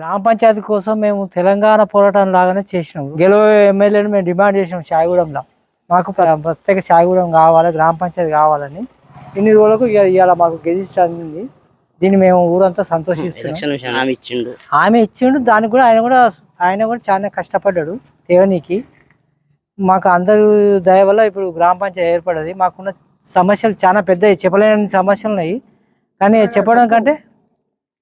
గ్రామ పంచాయతీ కోసం మేము తెలంగాణ పోరాటం లాగానే చేసినాం. గెలువ ఎమ్మెల్యేని మేము డిమాండ్ చేసినాం షాయిగూడెంలో మాకు ప్ర- ప్రత్యేక షాయిగూడెం కావాలి గ్రామ పంచాయతీ కావాలని. ఇన్ని రోజులకు ఇవాళ మాకు గెజిస్ట్ అందింది. దీన్ని మేము ఊరంతా సంతోషిస్తున్నాం. హామీ ఇచ్చిండు. ఆమె ఇచ్చిండు. దానికి కూడా ఆయన కూడా ఆయన కూడా చాలా కష్టపడ్డాడు తేవనీకి మాకు అందరూ దయ వల్ల ఇప్పుడు గ్రామ పంచాయతీ ఏర్పడది మాకున్న సమస్యలు చాలా పెద్దవి చెప్పలేని సమస్యలు ఉన్నాయి కానీ చెప్పడం కంటే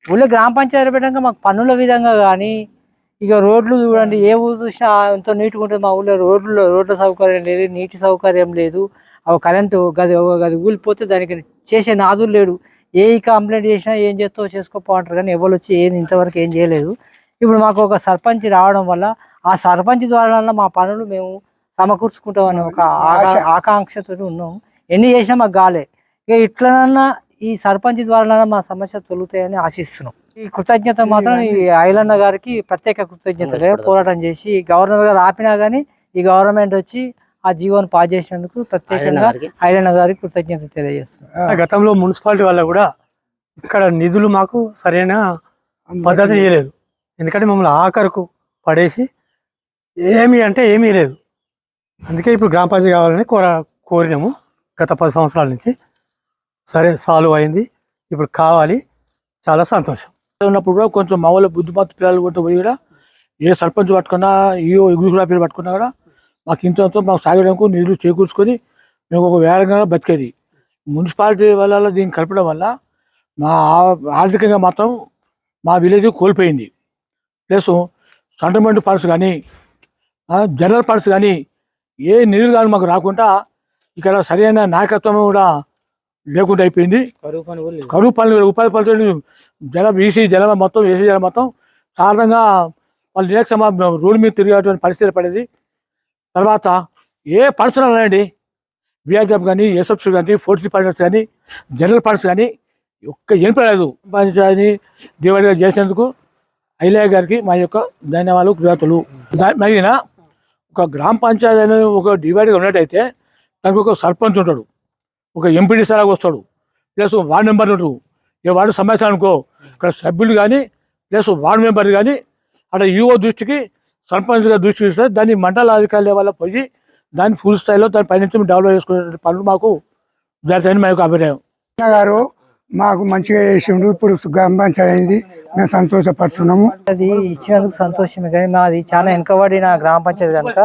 ఊళ్ళో గ్రామ పంచాయతీ పెట్టాక మాకు పన్నుల విధంగా కానీ ఇక రోడ్లు చూడండి ఏ ఊరు చూసినా ఎంతో నీట్గా ఉంటుంది మా ఊళ్ళో. రోడ్లు రోడ్ల సౌకర్యం లేదు నీటి సౌకర్యం లేదు. అవి కరెంటు గది గది ఊలిపోతే దానికి చేసే నాదులు లేడు. ఏ కంప్లైంట్ చేసినా ఏం చేస్తావు చేసుకోపో అంటారు కానీ ఎవరు వచ్చి ఏం ఇంతవరకు ఏం చేయలేదు. ఇప్పుడు మాకు ఒక సర్పంచ్ రావడం వల్ల ఆ సర్పంచ్ ద్వారా మా పనులు మేము సమకూర్చుకుంటామని ఒక ఆకాంక్షతో ఉన్నాం. ఎన్ని చేసినా మాకు గాలే. ఇక ఇట్లనన్నా ఈ సర్పంచ్ ద్వారా మా సమస్య తొలుగుతాయని ఆశిస్తున్నాం. ఈ కృతజ్ఞత మాత్రం ఈ ఐలన్న గారికి ప్రత్యేక కృతజ్ఞతగా పోరాటం చేసి గవర్నర్ గారు ఆపినా కానీ ఈ గవర్నమెంట్ వచ్చి ఆ జీవోని పాస్ చేసినందుకు ప్రత్యేకంగా. ఐలన్న గారికి. కృతజ్ఞత తెలియజేస్తున్నాం. గతంలో మున్సిపాలిటీ వల్ల కూడా ఇక్కడ నిధులు మాకు సరైన పద్ధతి చేయలేదు. ఎందుకంటే మమ్మల్ని ఆఖరుకు పడేసి ఏమి అంటే ఏమీ లేదు. అందుకే ఇప్పుడు గ్రామ పంచాయతీ కావాలని కోర కోరినాము గత పది సంవత్సరాల నుంచి. సరే సాల్వ్ అయింది. ఇప్పుడు కావాలి. చాలా సంతోషం. ఉన్నప్పుడు కూడా కొంచెం మా వాళ్ళ బుద్ధిమత్తు పిల్లలు కూడా పోయి కూడా ఏ సర్పంచ్ పట్టుకున్నా ఏ ఎగురు పిల్లలు పట్టుకున్నా కూడా మాకు ఇంత మాకు సాగడానికి నిధులు చేకూర్చుకొని మేము ఒక వేగంగా బతికేది. మున్సిపాలిటీ వల్ల దీన్ని కలపడం వల్ల మా ఆర్థికంగా మాత్రం మా విలేజ్ కోల్పోయింది. ప్లస్ సెంటర్మెంట్ ఫండ్స్ కానీ జనరల్ ఫండ్స్ కానీ ఏ నిధులు కానీ మాకు రాకుండా ఇక్కడ సరైన నాయకత్వం కూడా లేకుండా అయిపోయింది. కరువు పనులు ఉపాధి పనులు జల బీసీ జల మొత్తం ఏసీ జల మొత్తం సాధారణంగా వాళ్ళు నిరక్షమ రోడ్డు మీద తిరిగేటువంటి పరిస్థితి పడేది. తర్వాత ఏ పర్సనల్ అండి బీఆర్ఎఫ్ కానీ ఎస్ఎఫ్సి కానీ ఫోర్టీ పర్సెంట్స్ కానీ జనరల్ ఫండ్స్ కానీ ఒక్క ఏం పడలేదు పంచాయతీ డివైడ్గా చేసినందుకు ఐలయ్య గారికి మా యొక్క ధన్యవాదాలు కృతజ్ఞతలు. మరిగిన ఒక గ్రామ పంచాయతీ అనేది ఒక డివైడ్గా ఉన్నట్టయితే దానికి ఒక సర్పంచ్ ఉంటాడు. ఒక ఎంపీడీ స్థలానికి వస్తాడు. ప్లస్ వార్డు మెంబర్ ఉంటారు. ఏ వార్డు సమస్య అనుకో ఇక్కడ సభ్యులు కానీ ప్లస్ వార్డు మెంబర్ కానీ అక్కడ యువ దృష్టికి సర్పంచ్ గారి దృష్టికి ఇస్తే దాన్ని మండల అధికారుల లెవెల్లో పోయి దాన్ని ఫుల్ స్థాయిలో దాని పైనుంచి డెవలప్ చేసుకునే పనులు మాకు జరుగుతాయని మా యొక్క అభిప్రాయం. గారు మాకు మంచిగా చేసిండు. ఇప్పుడు గ్రామ పంచాయతీ అయింది. మేము సంతోషపడుతున్నాము. అది ఇచ్చినందుకు సంతోషమే కానీ మాది చాలా వెనుకబడిన గ్రామ పంచాయతీ కనుక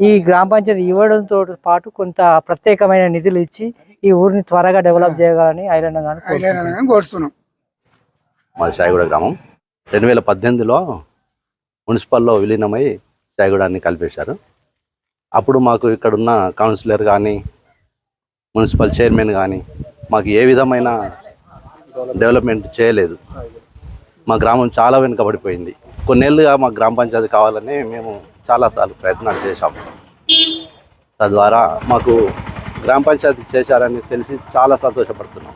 ఈ గ్రామ పంచాయతీ ఇవ్వడంతో పాటు కొంత ప్రత్యేకమైన నిధులు ఇచ్చి ఈ ఊరిని త్వరగా డెవలప్ చేయగలని. ఐలైనా కోరుతున్నాం. మాది సాయిగూడ గ్రామం. రెండు వేల పద్దెనిమిదిలో మున్సిపల్లో విలీనమై సాయిగూడాన్ని కలిపేశారు. అప్పుడు మాకు ఇక్కడున్న కౌన్సిలర్ కానీ మున్సిపల్ చైర్మన్ కానీ మాకు ఏ విధమైన డెవలప్మెంట్ చేయలేదు. మా గ్రామం చాలా వెనుకబడిపోయింది. కొన్నేళ్ళుగా మా గ్రామ పంచాయతీ కావాలని మేము చాలాసార్లు ప్రయత్నాలు చేశాం తద్వారా మాకు గ్రామ పంచాయతీ చేశారని తెలిసి చాలా సంతోషపడుతున్నాం.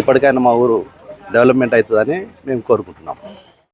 ఇప్పటికైనా మా ఊరు డెవలప్మెంట్ అవుతుందని మేము కోరుకుంటున్నాం.